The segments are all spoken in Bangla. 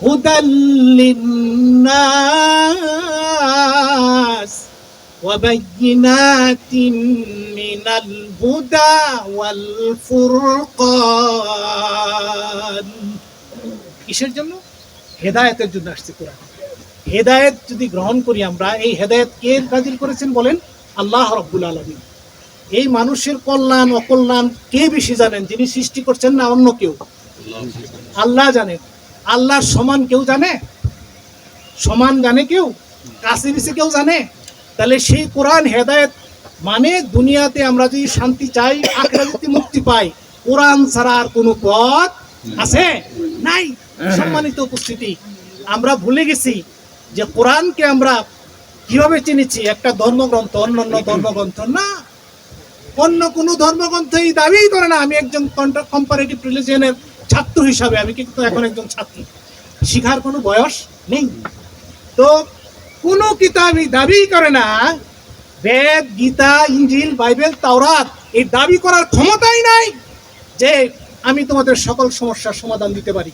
هدى للناس وبينات من الهدى والفرقان কিসের জন্য হেদায়েতের জন্য আসছে কোরআন হেদায়েত যদি গ্রহণ করি আমরা এই হেদায়েত কে নাজিল করেছেন বলেন আল্লাহ রব্বুল আলমী এই মানুষের কল্যাণ অকল্যাণ কে বেশি জানেন যিনি সৃষ্টি করছেন না অন্য কেউ আল্লাহ জানেন আল্লাহর সমান কেউ জানে? সমান জানে কেউ? কাছে পিছে কেউ জানে? তাহলে সেই কোরআন হেদায়েত মানে দুনিয়াতে আমরা যদি শান্তি চাই আখেরা যদি মুক্তি পাই, কোরআন ছাড়া আর কোনো পথ আছে? নাই। সম্মানিত উপস্থিতি, আমরা ভুলে গেছি যে কোরআনকে আমরা কীভাবে চিনেছি? একটা ধর্মগ্রন্থ, অন্যান্য ধর্মগ্রন্থ না। অন্য কোনো ধর্মগ্রন্থ এই দাবিই করে না। আমি একজন কম্পারেটিভ রিলিজিয়নের ছাত্র হিসাবে আমি কিন্তু এখন একজন ছাত্রী। শিখার কোনো বয়স নেই। তো কোনো কিতাবই দাবি করে না বেদ গীতা ইঞ্জিল বাইবেল তাওরাত এই দাবি করার ক্ষমতাই নাই যে আমি তোমাদের সকল সমস্যার সমাধান দিতে পারি।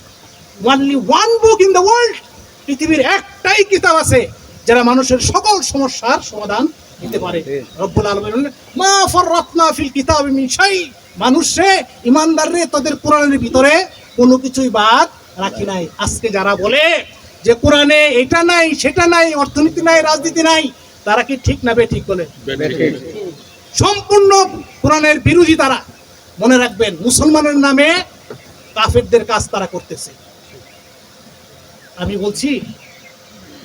Only one book in the world পৃথিবীর একটাই কিতাব আছে যারা মানুষের সকল সমস্যার সমাধান দিতে পারে। রব্বুল আলামিন বললেন, মা ফাররাতনা ফিল কিতাবি মিন শাই। মানুষে ইমানদাররে তাদের কোরআনের ভিতরে কোনো কিছুই বাদ রাখি নাই। আজকে যারা বলে যে কোরআনে এটা নাই সেটা নাই অর্থনীতি নাই রাজনীতি নাই তারা কি ঠিক না ঠিক বলে? সম্পূর্ণ কোরআনের বিরোধী তারা। মনে রাখবেন মুসলমানের নামে কাফেরদের কাজ তারা করতেছে। আমি বলছি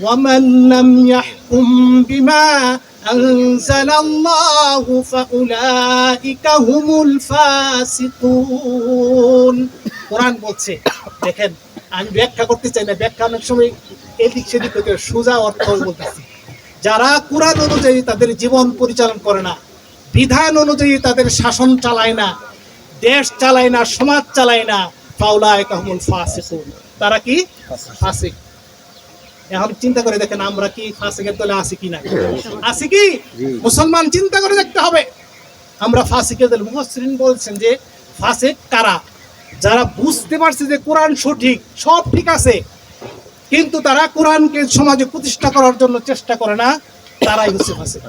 ওয়ামান ইয়াহকুম বিমা أنزل الله فأولئك هم الفاسقون কোরআন বলছে দেখেন আমি ব্যাখ্যা করতে চাই না ব্যাখ্যা অনেক সময় এদিক সেদিক হতে সোজা অর্থ বলতেছি যারা কোরআন অনুযায়ী তাদের জীবন পরিচালন করে না বিধান অনুযায়ী তাদের শাসন চালায় না দেশ চালায় না সমাজ চালায় না ফাউলায় কাহমুল ফাসিকুন তারা কি ফাসিক এখন চিন্তা করে দেখেন আমরা কি ফাসিকের দলে আছি কি না আছি কি মুসলমান চিন্তা করে দেখতে হবে আমরা ফাসিকের দলে মুফাসসিরিন বলছেন যে ফাসিক কারা যারা বুঝতে পারছে যে কোরআন সঠিক সব ঠিক আছে কিন্তু তারা কোরআনকে সমাজে প্রতিষ্ঠা করার জন্য চেষ্টা করে না তারাই হচ্ছে ফাসিক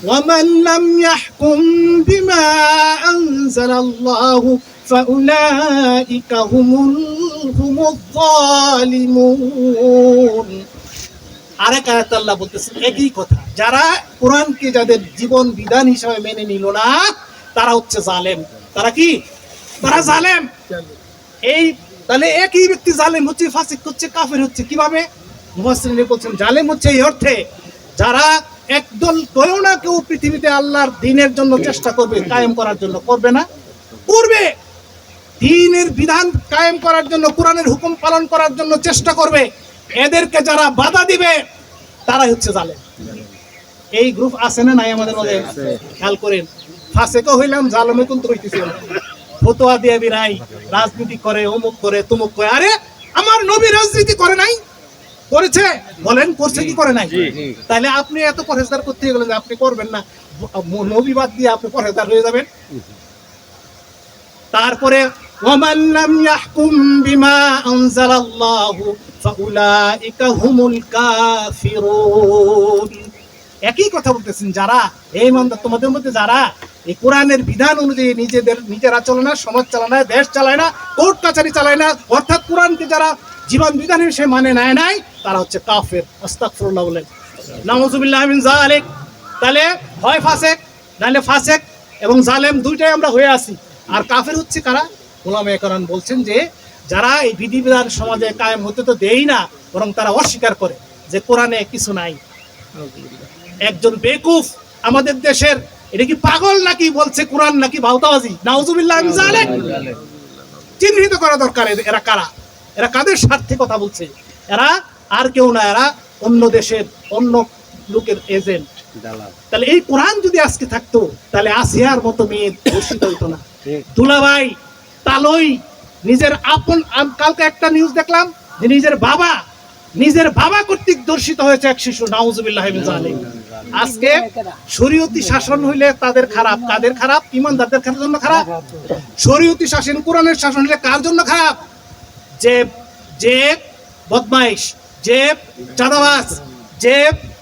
ومن لم يحكم بما أنزل الله فأولئك هم ال- هم الظالمون আরেক আয়াত আল্লাহ বলতেছেন একই কথা যারা কোরআনকে যাদের জীবন বিধান হিসাবে মেনে নিল না তারা হচ্ছে জালেম তারা কি তারা জালেম এই তাহলে একই ব্যক্তি জালেম হচ্ছে ফাসিক হচ্ছে কাফের হচ্ছে কিভাবে মুফাসসিরিন বলছেন জালেম হচ্ছে এই অর্থে যারা একদল কেউ না কেউ পৃথিবীতে আল্লাহর দিনের জন্য চেষ্টা করবে কায়েম করার জন্য করবে না করবে দিনের বিধান কায়েম করার জন্য কোরআনের হুকুম পালন করার জন্য চেষ্টা করবে। এদেরকে যারা বাধা দিবে তারাই হচ্ছে জালেম। এই গ্রুপ আছে না নাই আমাদের মধ্যে? খেয়াল করেন। ফাঁসেকে হইলাম জালমে কিন্তু হইতেছিল ফতোয়া দিয়ে বিরাই রাজনীতি করে অমুক করে তুমুক করে। আরে আমার নবী রাজনীতি করে নাই? করেছে? বলেন করছে কি করে নাই? তাহলে আপনি এত পরেজগার করতে গেলেন যে আপনি করবেন না। নবী বাদ দিয়ে আপনি পরেজগার হয়ে যাবেন। তারপরে ومن لم يحكم بما أنزل الله فأولئك هم الكافرون একই কথা বলতেছেন যারা এই মন্দা তোমাদের মধ্যে যারা এই কোরআনের বিধান অনুযায়ী নিজেদের নিজেরা চলে না সমাজ চালায় না দেশ চালায় না কোর্ট কাছারি চালায় না অর্থাৎ কোরআনকে যারা জীবন বিধান হিসেবে মানে নেয় নাই তারা হচ্ছে কাফের আস্তাগফিরুল্লাহ বলেন নাউজুবিল্লাহ মিন যালিক তাহলে হয় ফাসেক নাহলে ফাসেক এবং জালেম দুইটাই আমরা হয়ে আছি আর কাফের হচ্ছে কারা গোলামে কারণ বলছেন যে যারা এই বিধিবিধান সমাজে কায়েম হতে তো দেই না বরং তারা অস্বীকার করে যে কোরআনে কিছু নাই। একজন বেকুফ আমাদের দেশের এটা কি পাগল নাকি বলছে কোরআন নাকি ভাউতাবাজি নাউজুবিল্লাহ চিহ্নিত করা দরকার এরা কারা? এরা কাদের স্বার্থে কথা বলছে? এরা আর কেউ না এরা অন্য দেশের অন্য লোকের এজেন্ট। তাহলে এই কোরআন যদি আজকে থাকতো তাহলে আসিয়ার মতো মেয়ে ধর্ষিত হইতো না। দুলাভাই তালই, নিজের আপন কালকে একটা নিউজ দেখলাম যে নিজের বাবা নিজের বাবা কর্তৃক দর্শিত হয়েছে এক শিশু, নাউজুবিল্লাহ। আজকে শরীয়তি শাসন হইলে তাদের খারাপ, কাদের খারাপ? ইমানদারদের জন্য খারাপ? শরীয়তি শাসন, কোরআনের শাসন হলে কার জন্য খারাপ? যে যে বদমাইশ যে চাঁদাবাজ যে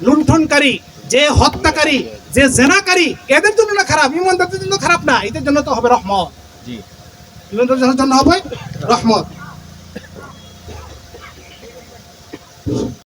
লুণ্ঠনকারী, যে হত্যাকারী, যে জেনাকারী, এদের জন্য না খারাপ, ইমানদারদের জন্য খারাপ না, এদের জন্য তো হবে রহমত। জন্য হবে। রহমত।